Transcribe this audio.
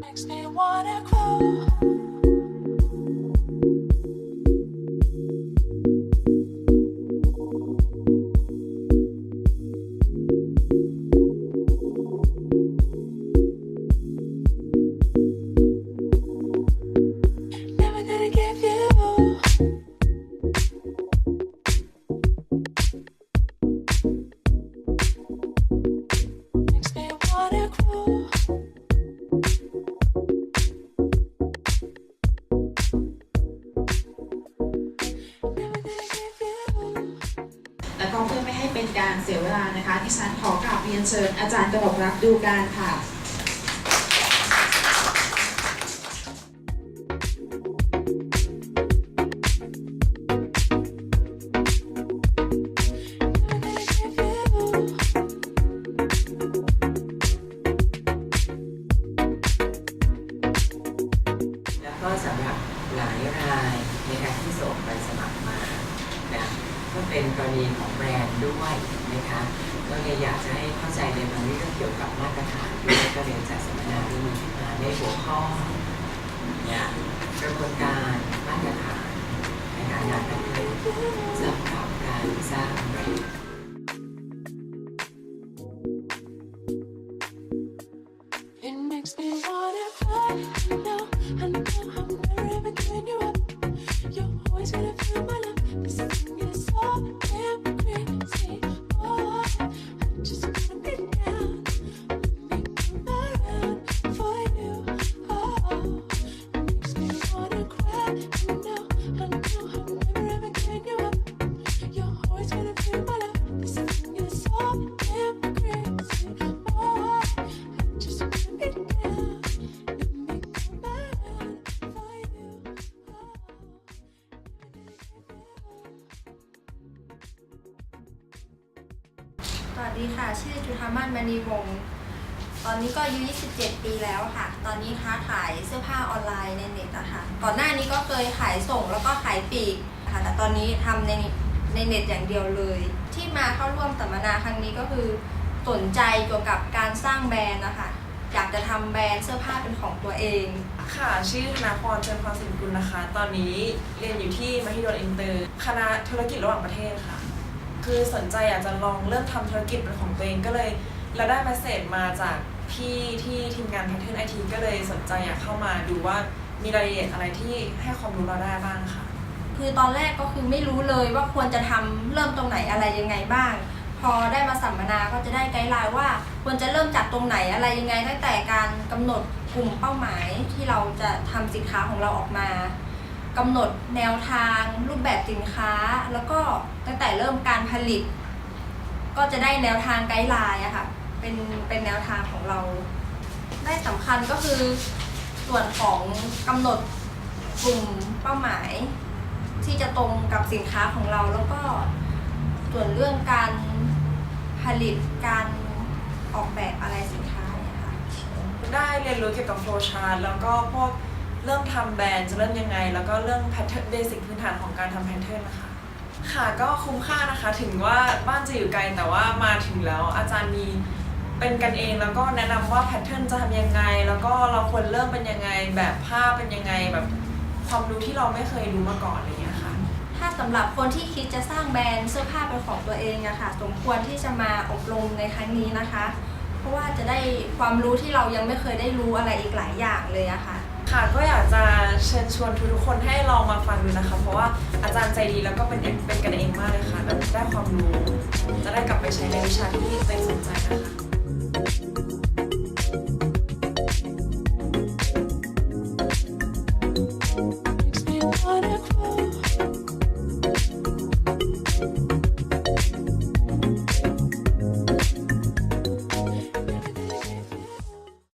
Makes me wanna grow. แล้วก็เพื่อไม่ให้เป็นการเสียเวลานะคะที่ฉันขอกราบเรียนเชิญอาจารย์กระดกรักดูการค่ะแล้วก็สำหรับหลายรายในการที่ส่งใบสมัครมา นะก็เป็นกรณีของแบรนด์ด้วยนะคะก็เลยอยากจะให้เข้าใจในบางเรื่องเกี่ยวกับมาตรฐานด้วยก็เลยจัดสัมมนาเรื่องนี้ขึ้นมาในหัวข้อเนี่ยกระบวนการมาตรฐานในการงานทั้งหมด สวัสดีค่ะ ชื่อจุธามาศมณีวงศ์ตอนนี้ก็อายุ 27 ปีแล้วค่ะ ตอนนี้ค้าขายเสื้อผ้าออนไลน์ในเน็ตอะค่ะ ก่อนหน้านี้ก็เคยขายส่งแล้วก็ขายปลีกค่ะ แต่ตอนนี้ทำในในเน็ตอย่างเดียวเลย ที่มาเข้าร่วมสัมมนาครั้งนี้ก็คือ สนใจเกี่ยวกับการสร้างแบรนด์นะคะ อยากจะทำแบรนด์เสื้อผ้าเป็นของตัวเอง ค่ะ ชื่อธนาพรเจริญพรสินกุลนะคะ ตอนนี้เรียนอยู่ที่มหิดลอินเตอร์ คณะธุรกิจระหว่างประเทศค่ะ คือสนใจอยากจะลองเริ่มทำธุรกิจเป็นของตัวเองก็เลยเราได้มาเสจมาจากพี่ที่ทีมงานพัฒน์ไอทีก็เลยสนใจอยากเข้ามาดูว่ามีรายละเอียดอะไรที่ให้ความรู้เราได้บ้างค่ะ คือตอนแรกก็คือไม่รู้เลยว่าควรจะทำเริ่มตรงไหนอะไรยังไงบ้าง พอได้มาสัมมนาก็จะได้ไกด์ไลน์ว่าควรจะเริ่มจากตรงไหนอะไรยังไงตั้งแต่การกำหนดกลุ่มเป้าหมายที่เราจะทำสินค้าของเราออกมา กำหนดแนวทางรูปแบบสินค้า แล้วก็ตั้งแต่เริ่มการผลิต ก็จะได้แนวทางไกด์ไลน์อะค่ะ เป็นเป็นแนวทางของเรา ได้สำคัญก็คือส่วนของกำหนดกลุ่มเป้าหมาย ที่จะตรงกับสินค้าของเราแล้วก็ส่วนเรื่องการผลิตการออกแบบอะไรสินค้าเนี่ยค่ะ ได้เรียนรู้เกี่ยวกับโฟชาร์แล้วก็พวก เริ่มทำแบรนด์จะเริ่มยังไง แล้วก็เรื่องแพทเทิร์นเบสิกพื้นฐานของการทำแพทเทิร์นนะคะ ค่ะก็คุ้มค่านะคะถึงว่าบ้านจะอยู่ไกลแต่ว่ามาถึงแล้วอาจารย์มีเป็นกันเองแล้วก็แนะนำว่าแพทเทิร์นจะทำยังไง แล้วก็เราควรเริ่มเป็นยังไง แบบผ้าเป็นยังไงแบบความรู้ที่เราไม่เคยรู้มาก่อนอะไรอย่างเงี้ยค่ะ ถ้าสำหรับคนที่คิดจะสร้างแบรนด์เสื้อผ้าเป็นของตัวเองอะค่ะ สมควรที่จะมาอบรมในครั้งนี้นะคะ เพราะว่าจะได้ความรู้ที่เรายังไม่เคยได้รู้อะไรอีกหลายอย่างเลยอะค่ะ ค่ะก็อยากจะเชิญชวนทุกๆคนให้ลองมาฟังดูนะคะ เพราะว่าอาจารย์ใจดีแล้วก็เป็นเป็นกันเองมากเลยค่ะแล้วได้ความรู้จะได้กลับไปใช้ในวิชาที่ตัวเองสนใจนะคะ